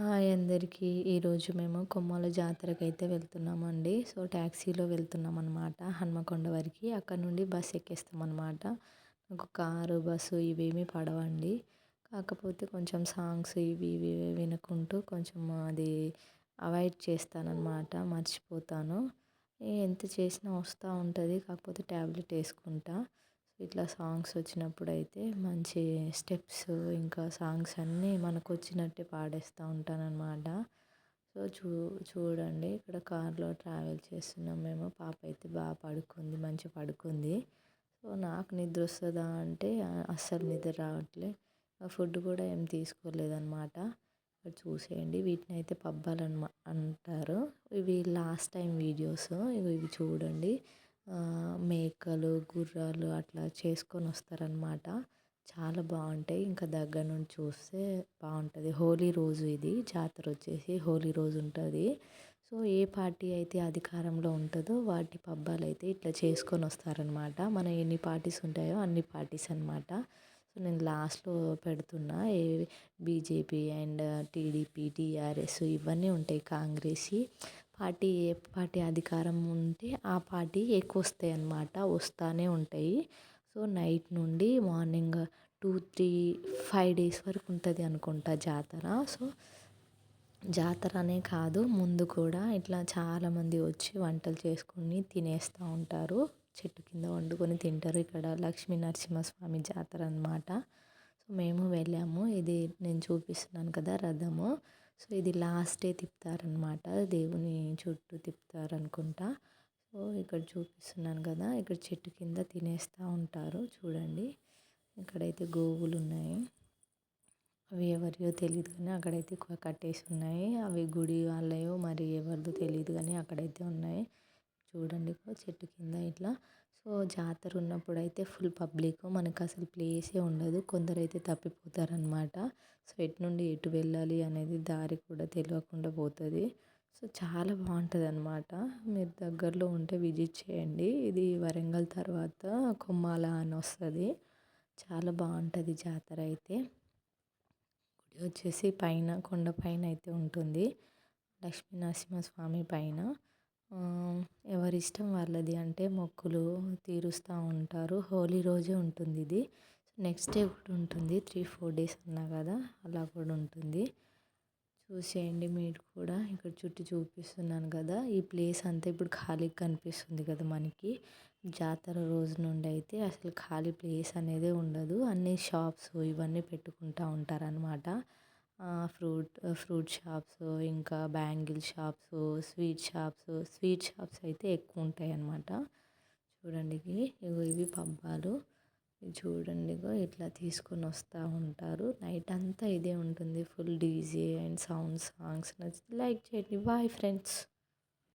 Hi అందరికీ. ఈరోజు మేము కొమ్మాల జాతరకు అయితే వెళ్తున్నామండి. సో ట్యాక్సీలో వెళ్తున్నాం అనమాట హన్మకొండ వరకు. అక్కడ నుండి బస్ ఎక్కేస్తాం అనమాట నాకు కారు బస్సు ఇవేమీ పడవండి. కాకపోతే కొంచెం సాంగ్స్ ఇవి ఇవి వినుకుంటూ కొంచెం అది అవాయిడ్ చేస్తానన్నమాట. మర్చిపోతాను. ఎంత చేసినా వస్తూ ఉంటుంది. కాకపోతే ట్యాబ్లెట్ వేసుకుంటా. ఇట్లా సాంగ్స్ వచ్చినప్పుడు అయితే మంచి స్టెప్స్ ఇంకా సాంగ్స్ అన్నీ మనకు వచ్చినట్టే పాడేస్తూ ఉంటానన్నమాట. సో చూ చూడండి ఇక్కడ కార్లో ట్రావెల్ చేస్తున్నాం మేము. పాప అయితే బాగా పడుకుంది మంచిగా పడుకుంది. సో నాకు నిద్ర వస్తుందా అంటే అస్సలు నిద్ర రావట్లే. ఫుడ్ కూడా ఏం తీసుకోలేదన్నమాట. ఇక్కడ చూసేయండి వీటిని అయితే పబ్బాలు అంటారు. ఇవి లాస్ట్ టైం వీడియోస్ ఇవి ఇవి చూడండి. మేకలు గుర్రాలు అట్లా చేసుకొని వస్తారనమాట చాలా బాగుంటాయి. ఇంకా దగ్గర నుండి చూస్తే బాగుంటుంది. హోలీ రోజు ఇది. జాతర వచ్చేసి హోలీ రోజు ఉంటుంది. సో ఏ పార్టీ అయితే అధికారంలో ఉంటుందో వాటి పబ్బాలు అయితే ఇట్లా చేసుకొని వస్తారనమాట మన ఎన్ని పార్టీస్ ఉంటాయో అన్ని పార్టీస్ అనమాట సో నేను లాస్ట్లో పెడుతున్నా. ఏ బీజేపీ అండ్ టీడీపీ టీఆర్ఎస్ ఇవన్నీ ఉంటాయి కాంగ్రెస్ పార్టీ ఏ పార్టీ అధికారం ఉంటే ఆ పార్టీ ఎక్కువ వస్తాయి అన్నమాట వస్తూనే ఉంటాయి. సో నైట్ నుండి morning two three five days వరకు ఉంటుంది అనుకుంటా జాతర. సో జాతర అనే కాదు ముందు కూడా ఇట్లా చాలామంది వచ్చి వంటలు చేసుకొని తినేస్తూ ఉంటారు. చెట్టు కింద వండుకొని తింటారు. ఇక్కడ లక్ష్మీ నరసింహస్వామి జాతర అనమాట సో మేము వెళ్ళాము. ఇది నేను చూపిస్తున్నాను కదా రథము. సో ఇది లాస్ట్ డే తిప్పుతారనమాట. దేవుని చుట్టూ తిప్పుతారనుకుంటా. సో ఇక్కడ చూపిస్తున్నాను కదా ఇక్కడ చెట్టు కింద తినేస్తూ ఉంటారు. చూడండి ఇక్కడైతే గోవులు ఉన్నాయి అవి ఎవరియో తెలియదు కానీ అక్కడైతే కట్టేసి ఉన్నాయి. అవి గుడి వాళ్ళయో మరి ఎవరిదో తెలియదు కానీ అక్కడైతే ఉన్నాయి. చూడండి చెట్టు కింద ఇట్లా. సో జాతర ఉన్నప్పుడు అయితే ఫుల్ పబ్లిక్ మనకు అసలు ప్లేసే ఉండదు. కొందరైతే తప్పిపోతారనమాట సో ఎటు నుండి ఎటు వెళ్ళాలి అనేది దారి కూడా తెలియకుండా పోతుంది. సో చాలా బాగుంటుంది అనమాట మీరు దగ్గరలో ఉంటే విజిట్ చేయండి. ఇది వరంగల్ తర్వాత కొమ్మాల అని వస్తుంది. చాలా బాగుంటుంది జాతర అయితే. గుడి వచ్చేసి పైన కొండ పైన అయితే ఉంటుంది. లక్ష్మీ నరసింహస్వామి పైన. ఎవరి ఇష్టం వాళ్ళది అంటే మొక్కులు తీరుస్తూ ఉంటారు. హోలీ రోజే ఉంటుంది ఇది. నెక్స్ట్ డే కూడా ఉంటుంది. త్రీ ఫోర్ డేస్ అన్నా కదా అలా కూడా ఉంటుంది. చూసేయండి మీరు కూడా. ఇక్కడ చుట్టూ చూపిస్తున్నాను కదా. ఈ ప్లేస్ అంతా ఇప్పుడు ఖాళీగా కనిపిస్తుంది కదా మనకి. జాతర రోజు నుండి అయితే అసలు ఖాళీ ప్లేస్ అనేది ఉండదు. అన్ని షాప్స్ ఇవన్నీ పెట్టుకుంటూ ఉంటారనమాట ఫ్రూట్ ఫ్రూట్ షాప్స్ ఇంకా bangle shops sweet shops sweet shops అయితే ఎక్కువ ఉంటాయి అన్నమాట చూడండి ఇవి ఇవి పబ్బాలు. చూడండి ఇట్లా తీసుకొని వస్తూ ఉంటారు. నైట్ అంతా ఇదే ఉంటుంది full DJ and sound songs నచ్చితే లైక్ చేయండి. Bye friends